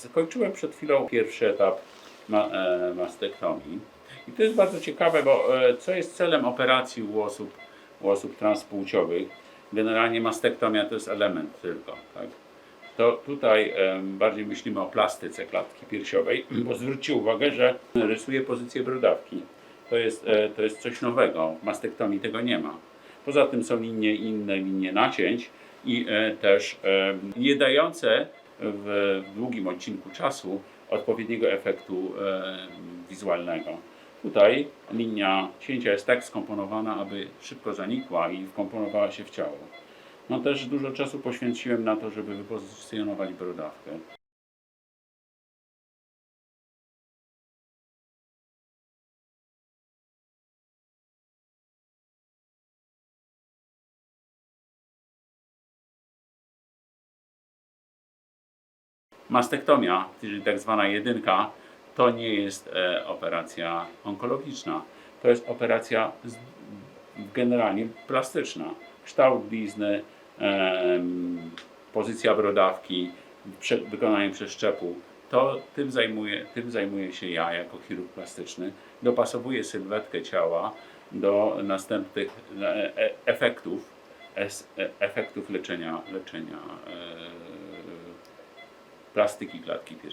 Skończyłem przed chwilą pierwszy etap ma, e, mastektomii. I to jest bardzo ciekawe, bo e, co jest celem operacji u osób, u osób transpłciowych? Generalnie mastektomia to jest element tylko. Tak? To tutaj em, bardziej myślimy o plastyce klatki piersiowej, bo zwróćcie uwagę, że rysuje pozycję brodawki. To jest, e, to jest coś nowego. W mastektomii tego nie ma. Poza tym są linie inne, linie nacięć i e, też e, nie dające w, długim odcinku czasu odpowiedniego efektu wizualnego. Tutaj linia cięcia jest tak skomponowana, aby szybko zanikła i wkomponowała się w ciało. No też dużo czasu poświęciłem na to, żeby wypozycjonować brodawkę. Mastektomia, czyli tak zwana jedynka, to nie jest e, operacja onkologiczna. To jest operacja z, generalnie plastyczna. Kształt blizny, em, pozycja brodawki, prze, wykonanie przeszczepu. To tym zajmuję, tym się ja jako chirurg plastyczny. Dopasowuję sylwetkę ciała do następnych e, e, efektów, es, e, efektów leczenia, leczenia e, plastyki klatki piersiowej.